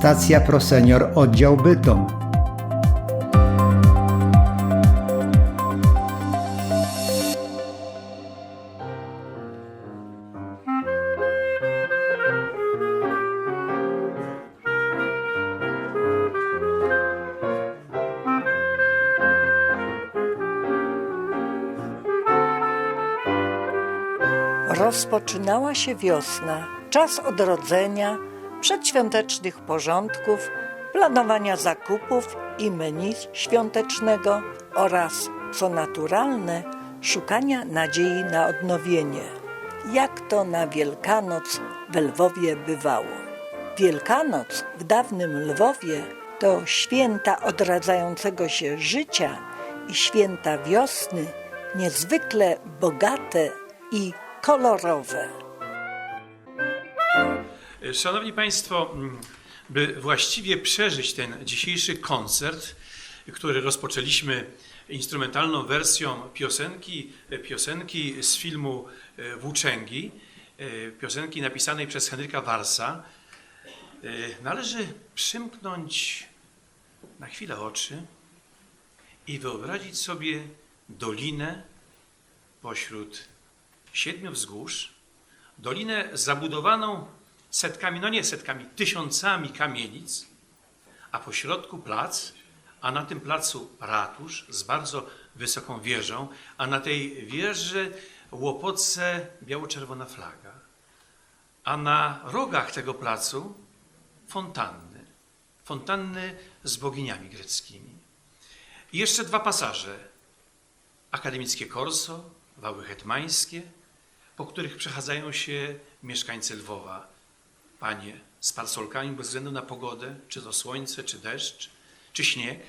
Stacja ProSenior Oddział Bytom. Rozpoczynała się wiosna, czas odrodzenia, przedświątecznych porządków, planowania zakupów i menu świątecznego oraz, co naturalne, szukania nadziei na odnowienie. Jak to na Wielkanoc w Lwowie bywało. Wielkanoc w dawnym Lwowie to święta odradzającego się życia i święta wiosny niezwykle bogate i kolorowe. Szanowni Państwo, mm, by właściwie przeżyć ten dzisiejszy koncert, który rozpoczęliśmy instrumentalną wersją piosenki, piosenki z filmu e, Włóczęgi, e, piosenki napisanej przez Henryka Warsa, e, należy przymknąć na chwilę oczy i wyobrazić sobie dolinę pośród siedmiu wzgórz, dolinę zabudowaną setkami, no nie setkami, tysiącami kamienic, a po środku plac, a na tym placu ratusz z bardzo wysoką wieżą, a na tej wieży łopotce biało-czerwona flaga, a na rogach tego placu fontanny, fontanny z boginiami greckimi. I jeszcze dwa pasaże, akademickie korso, wały hetmańskie, po których przechadzają się mieszkańcy Lwowa. Panie z parasolkami bez względu na pogodę, czy to słońce, czy deszcz, czy śnieg.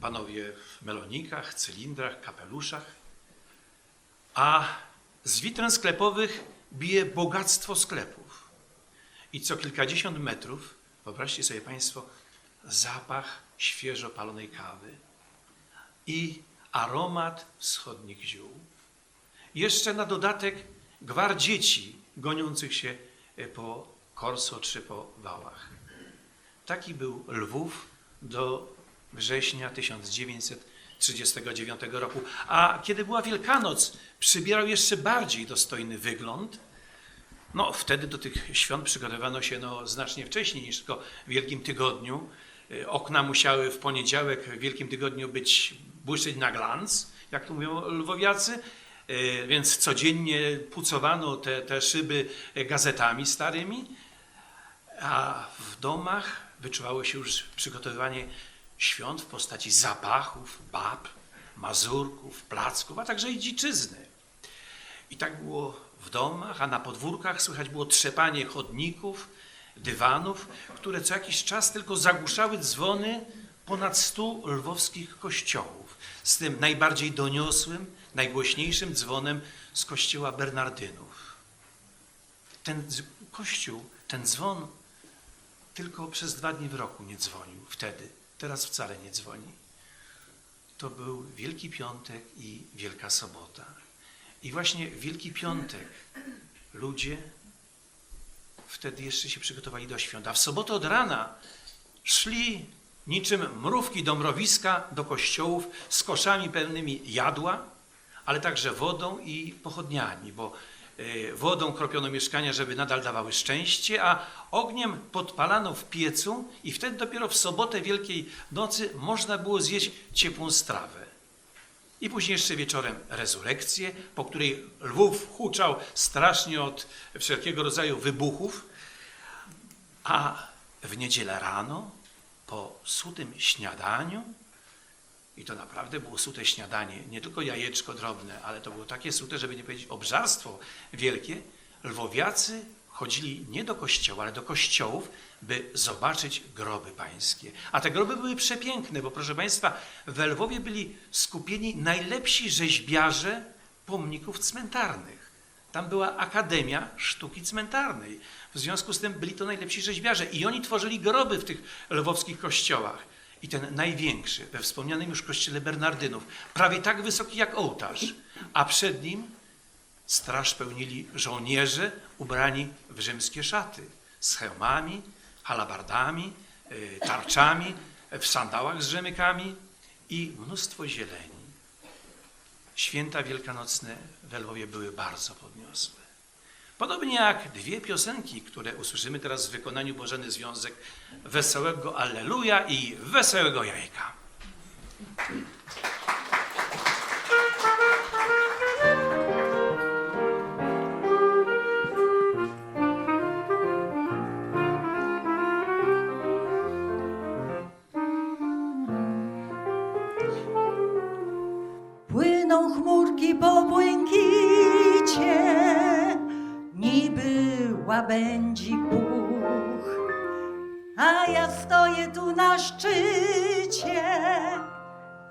Panowie w melonikach, cylindrach, kapeluszach. A z witryn sklepowych bije bogactwo sklepów. I co kilkadziesiąt metrów, wyobraźcie sobie Państwo, zapach świeżo palonej kawy i aromat wschodnich ziół. Jeszcze na dodatek gwar dzieci goniących się e, po Korso czy po wałach. Taki był Lwów do września 1939 roku. A kiedy była Wielkanoc, przybierał jeszcze bardziej dostojny wygląd. No, wtedy do tych świąt przygotowano się no, znacznie wcześniej niż tylko w Wielkim Tygodniu. E, Okna musiały w poniedziałek w Wielkim Tygodniu być błyszczeć na glans, jak to mówią lwowiacy. E, więc codziennie pucowano te, te szyby gazetami starymi, a w domach wyczuwało się już przygotowywanie świąt w postaci zapachów, bab, mazurków, placków, a także i dziczyzny. I tak było w domach, a na podwórkach słychać było trzepanie chodników, dywanów, które co jakiś czas tylko zagłuszały dzwony ponad stu lwowskich kościołów. Z tym najbardziej doniosłym, najgłośniejszym dzwonem z kościoła Bernardynów. Ten kościół, ten dzwon tylko przez dwa dni w roku nie dzwonił wtedy. Teraz wcale nie dzwoni. To był Wielki Piątek i Wielka Sobota. I właśnie Wielki Piątek ludzie wtedy jeszcze się przygotowali do świąt. A w sobotę od rana szli niczym mrówki do mrowiska, do kościołów z koszami pełnymi jadła, ale także wodą i pochodniami, bo wodą kropiono mieszkania, żeby nadal dawały szczęście, a ogniem podpalano w piecu i wtedy dopiero w sobotę Wielkiej Nocy można było zjeść ciepłą strawę. I później jeszcze wieczorem rezurekcję, po której Lwów huczał strasznie od wszelkiego rodzaju wybuchów, a w niedzielę rano, po sutym śniadaniu, i to naprawdę było sute śniadanie, nie tylko jajeczko drobne, ale to było takie sute, żeby nie powiedzieć obżarstwo wielkie, lwowiacy chodzili nie do kościoła, ale do kościołów, by zobaczyć groby pańskie. A te groby były przepiękne, bo proszę Państwa, w Lwowie byli skupieni najlepsi rzeźbiarze pomników cmentarnych. Tam była Akademia Sztuki Cmentarnej. W związku z tym byli to najlepsi rzeźbiarze i oni tworzyli groby w tych lwowskich kościołach. I ten największy, we wspomnianym już kościele Bernardynów, prawie tak wysoki jak ołtarz, a przed nim straż pełnili żołnierze ubrani w rzymskie szaty z hełmami, halabardami, y, tarczami, w sandałach z rzemykami i mnóstwo zieleni. Święta wielkanocne w Lwowie były bardzo podniosłe. Podobnie jak dwie piosenki, które usłyszymy teraz w wykonaniu Bożeny Związek Wesołego Alleluja i Wesołego Jajka. Tu na szczycie,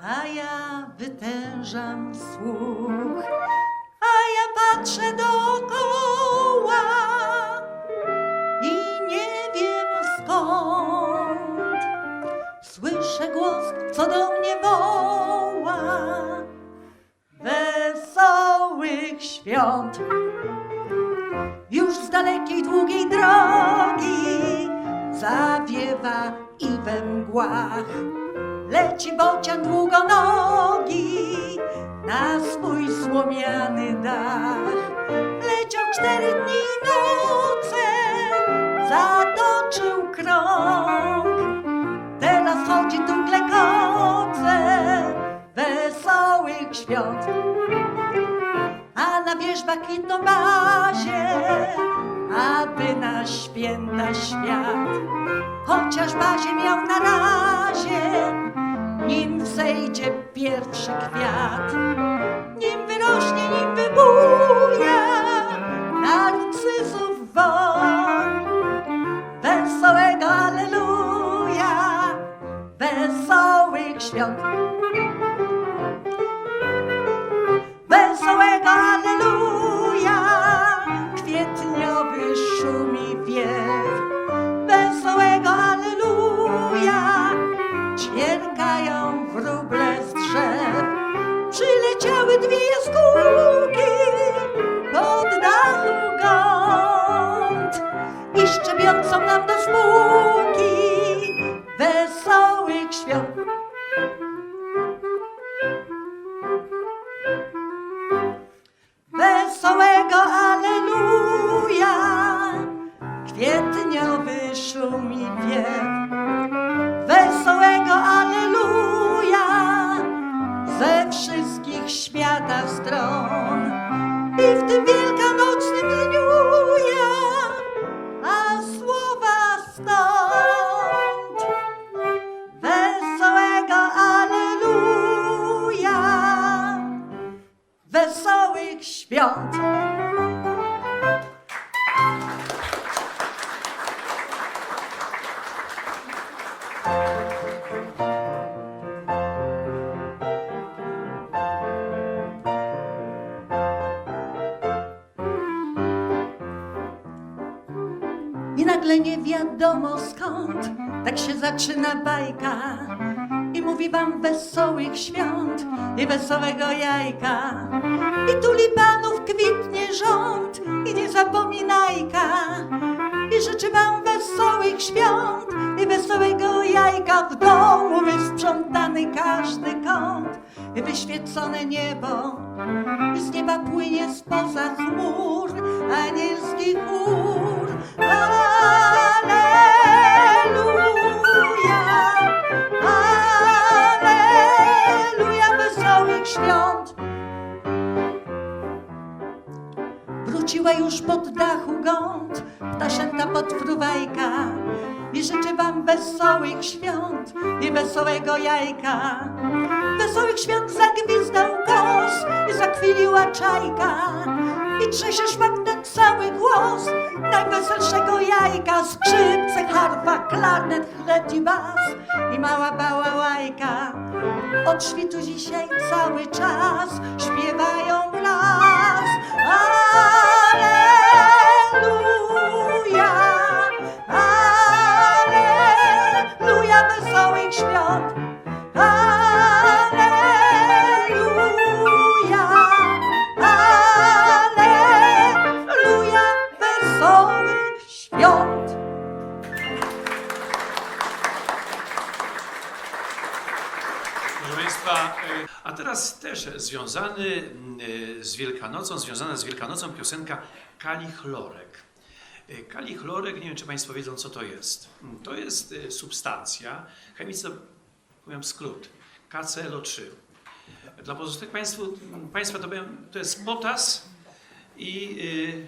a ja wytężam słuch. A ja patrzę dookoła i nie wiem skąd. Słyszę głos, co do mnie woła. Wesołych świąt. Już z dalekiej, długiej drogi zawiewa we mgłach leci bocian długonogi na swój słomiany dach. Leciał cztery dni noce, zatoczył krąg. Teraz chodzi tu klekoce wesołych świąt. A na wierzbach kwitną bazie, aby na święta świat. Chociaż bazie miał na razie, nim wzejdzie pierwszy kwiat. Nim wyrośnie, nim wybuja narcyzów woń. Wesołego Alleluja, wesołych świąt. Stąd. Wesołego Alleluja, wesołych świąt. Nagle nie wiadomo skąd, tak się zaczyna bajka. I mówi wam wesołych świąt i wesołego jajka. I tulipanów kwitnie rząd i nie zapominajka. I życzę wam wesołych świąt i wesołego jajka w domu wysprzątany każdy kąt wyświecone niebo z nieba płynie spoza chmur anielski chór. Alleluja, Alleluja, wesołych świąt. Wróciła już pod dachu gąd, ptaszęta podfruwajka. I życzę wam wesołych świąt i wesołego jajka. Wesołych świąt zagwizdał kos i zakwiliła czajka. I trzesie szmak ten cały głos najweselszego jajka. Skrzypce, harfa, klarnet, chlet i bas i mała bałałajka. Od świtu dzisiaj cały czas śpiewają w las. Alleluja, Wielkanocą, związana z Wielkanocą piosenka kalichlorek. E, Kalichlorek, nie wiem czy Państwo wiedzą co to jest. Mm, To jest e, substancja, chemicy powiem skrót, KClO3. Dla pozostałych państwu, Państwa to, powiem, to jest potas i y,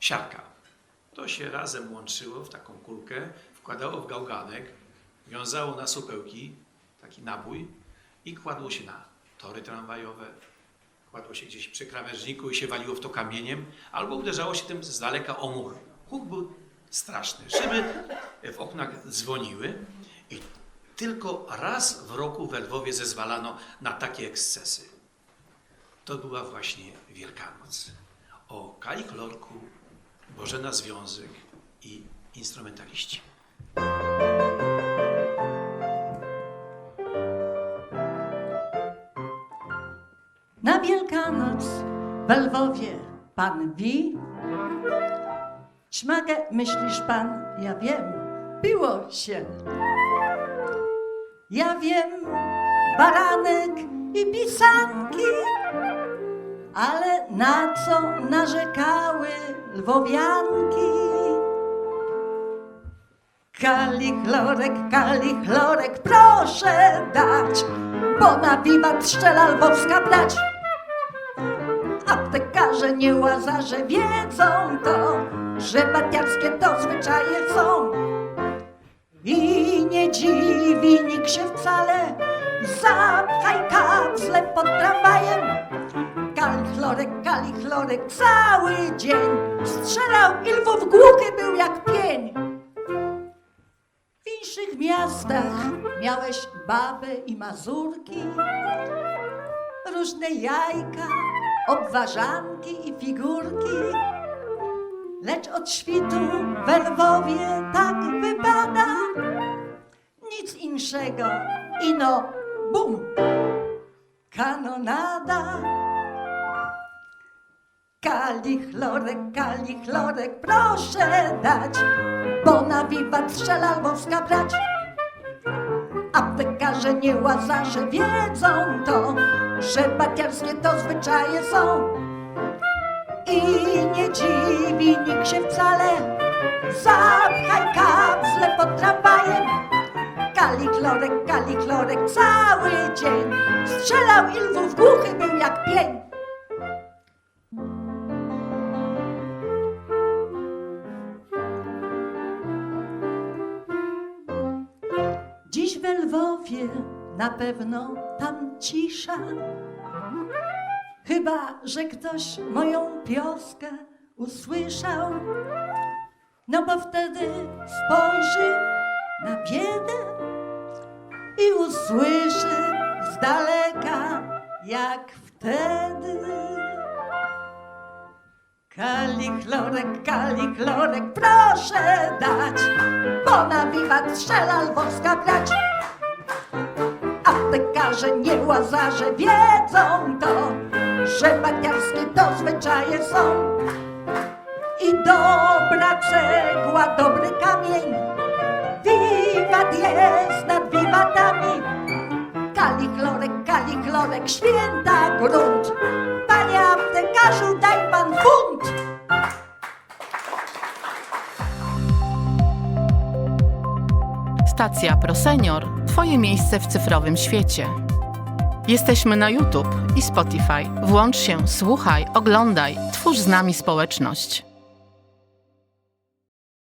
siarka. To się razem łączyło w taką kulkę, wkładało w gałganek, wiązało na supełki, taki nabój i kładło się na tory tramwajowe, kładło się gdzieś przy krawężniku i się waliło w to kamieniem, albo uderzało się tym z daleka o mur. Huk był straszny. Szyby w oknach dzwoniły i tylko raz w roku w Lwowie zezwalano na takie ekscesy. To była właśnie Wielkanoc. O Kali Klorku, Bożena Związek i instrumentaliści. Na Wielkanoc w Lwowie pan wi. Śmagę myślisz pan, ja wiem, było się. Ja wiem, baranek i pisanki, ale na co narzekały lwowianki? Kalichlorek, kalichlorek, proszę dać, bo na wiwat strzela lwowska brać. Aptekarze, nie łazarze wiedzą to, że batiarskie to zwyczaje są. I nie dziwi nikt się wcale, zapchaj kapsle pod tramwajem. Kalichlorek, kalichlorek cały dzień strzelał i lwów głuchy był jak pień. W inszych miastach miałeś babę i mazurki, różne jajka, obwarzanki i figurki. Lecz od świtu we Lwowie tak wypada nic inszego, ino bum, kanonada. Kalichlorek, kalichlorek, proszę dać, bo na wiwat strzela lwowska brać. Aptekarze, nie łazarze wiedzą to, że batiarskie to zwyczaje są. I nie dziwi nikt się wcale, zapchaj kapsle pod tramwajem. Kalichlorek, kalichlorek cały dzień strzelał i lwów głuchy był jak pień. Dziś w Lwowie na pewno tam cisza. Chyba, że ktoś moją pioskę usłyszał, no bo wtedy spojrzy na biedę i usłyszy z daleka, jak wtedy. Kalichlorek, kalichlorek, proszę dać, bo na wiwat strzela lwowska brać. Aptekarze, nie łazarze wiedzą to, że batiarskie to zwyczaje są. I dobra cegła, dobry kamień, wiwat jest nad wiwatami. Kalichlorek, kalichlorek, święta grunt. Panie aptekarzu, daj pan funt. Stacja ProSenior – Twoje miejsce w cyfrowym świecie. Jesteśmy na YouTube i Spotify. Włącz się, słuchaj, oglądaj, twórz z nami społeczność.